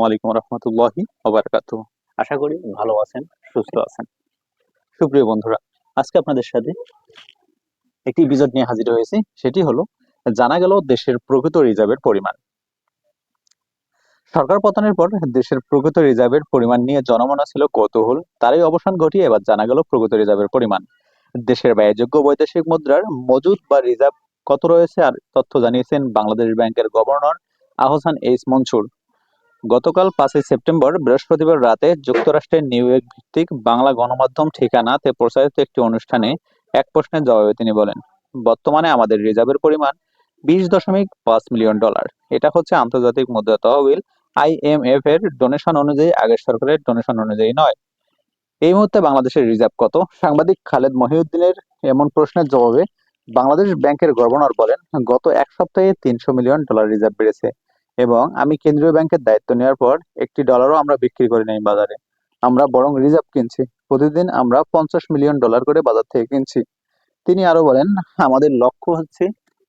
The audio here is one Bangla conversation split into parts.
আসসালামু আলাইকুম রহমতুল্লাহি ওবারাকাতু আশা করি ভালো আছেন, সুস্থ আছেন। সুপ্রিয় বন্ধুরা, আজকে আপনাদের সাথে একটি বিজয় নিয়ে হাজির হয়েছি, সেটি হলো জানা গেল দেশের প্রকৃত রিজার্ভের পরিমাণ। সরকার পতনের পর দেশের প্রকৃত রিজার্ভের পরিমাণ নিয়ে জনমনা ছিল কৌতূহল, তারই অবসান ঘটিয়ে এবার জানা গেল প্রকৃত রিজার্ভের পরিমাণ। দেশের ব্যয়যোগ্য বৈদেশিক মুদ্রার মজুদ বা রিজার্ভ কত রয়েছে আর তথ্য জানিয়েছেন বাংলাদেশ ব্যাংকের গভর্নর আহসান এইচ মনসুর। গতকাল পাঁচই সেপ্টেম্বর, বৃহস্পতিবার রাতে যুক্তরাষ্ট্রের নিউ ইয়র্ক ভিত্তিক বাংলা গণমাধ্যম ঠিকানাতে প্রচারিত একটি অনুষ্ঠানে এক প্রশ্নের জবাবে তিনি বলেন, বর্তমানে আমাদের রিজার্ভের পরিমাণ বিশ দশমিক পাঁচ মিলিয়ন ডলার। এটা হচ্ছে আন্তর্জাতিক মুদ্রা তহবিল আইএমএফ এর ডোনেশন অনুযায়ী, আগের সরকারের ডোনেশন অনুযায়ী নয়। এই মুহূর্তে বাংলাদেশের রিজার্ভ কত? সাংবাদিক খালেদ মহিউদ্দিনের এমন প্রশ্নের জবাবে বাংলাদেশ ব্যাংকের গভর্নর বলেন, গত এক সপ্তাহে তিনশো মিলিয়ন ডলার রিজার্ভ বেড়েছে। এবং আমি কেন্দ্রীয় ব্যাংকের দায়িত্ব নেওয়ার পর একটি ডলারও আমরা বিক্রি করি নাই বাজারে। আমরা বরং রিজার্ভ কিনছি। প্রতিদিন আমরা পঞ্চাশ মিলিয়ন ডলার করে বাজার থেকে কিনছি। তিনি আরও বলেন, আমাদের লক্ষ্য হচ্ছে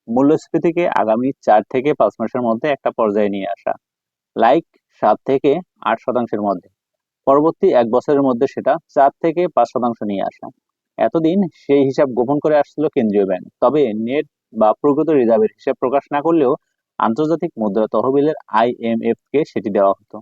মূল্যস্ফীতিকে আগামী চার থেকে পাঁচ মাসের মধ্যে একটা পর্যায়ে নিয়ে আসা। লাইক সাত থেকে আট শতাংশের মধ্যে। পরবর্তী এক বছরের মধ্যে সেটা চার থেকে পাঁচ শতাংশ নিয়ে আসা। এতদিন সেই হিসাব গোপন করে আসছিল কেন্দ্রীয় ব্যাংক। তবে নেট বা প্রকৃত রিজার্ভের হিসাব প্রকাশ না করলেও আন্তর্জাতিক মুদ্রা তহবিলের আইএমএফ কে সেটি দেওয়া হতো।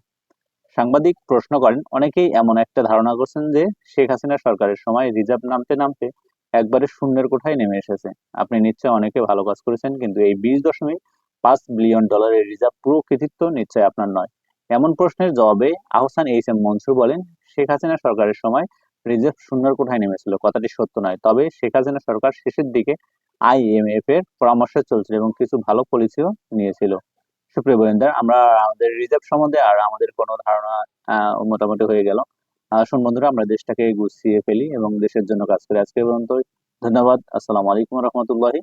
সাংবাদিক প্রশ্ন করেন, অনেকেই এমন একটা ধারণা করছেন যে শেখ হাসিনা সরকারের সময় রিজার্ভ নামতে নামতে একবারে শূন্যের কোঠায় নেমে এসেছে। আপনি নিশ্চয় অনেকে ভালো কাজ করেছেন, কিন্তু এই বিশ দশমিক পাঁচ বিলিয়ন ডলারের রিজার্ভ পুরো কৃতিত্ব নিশ্চয় আপনার নয়। এমন প্রশ্নের জবাবে আহসান এইচ এম মনসুর বলেন, শেখ হাসিনা সরকারের সময় রিজার্ভ শূন্যের কোঠায় নেমেছিল। কথাটি সত্য নয়। তবে শেখ হাসিনা সরকার শেষের দিকে আইএমএফ এর পরামর্শে চলছিল এবং কিছু ভালো পলিসিও নিয়েছিল। সুপ্রিয় গোয়েন্দার আমরা আমাদের রিজার্ভ সম্বন্ধে আর আমাদের কোনো ধারণা মোটামুটি হয়ে গেল। শুন বন্ধুরা, আমরা দেশটাকে গুছিয়ে ফেলি এবং দেশের জন্য কাজ করি। আজকে পর্যন্ত ধন্যবাদ। আসসালামু আলাইকুম রহমতুল্লাহি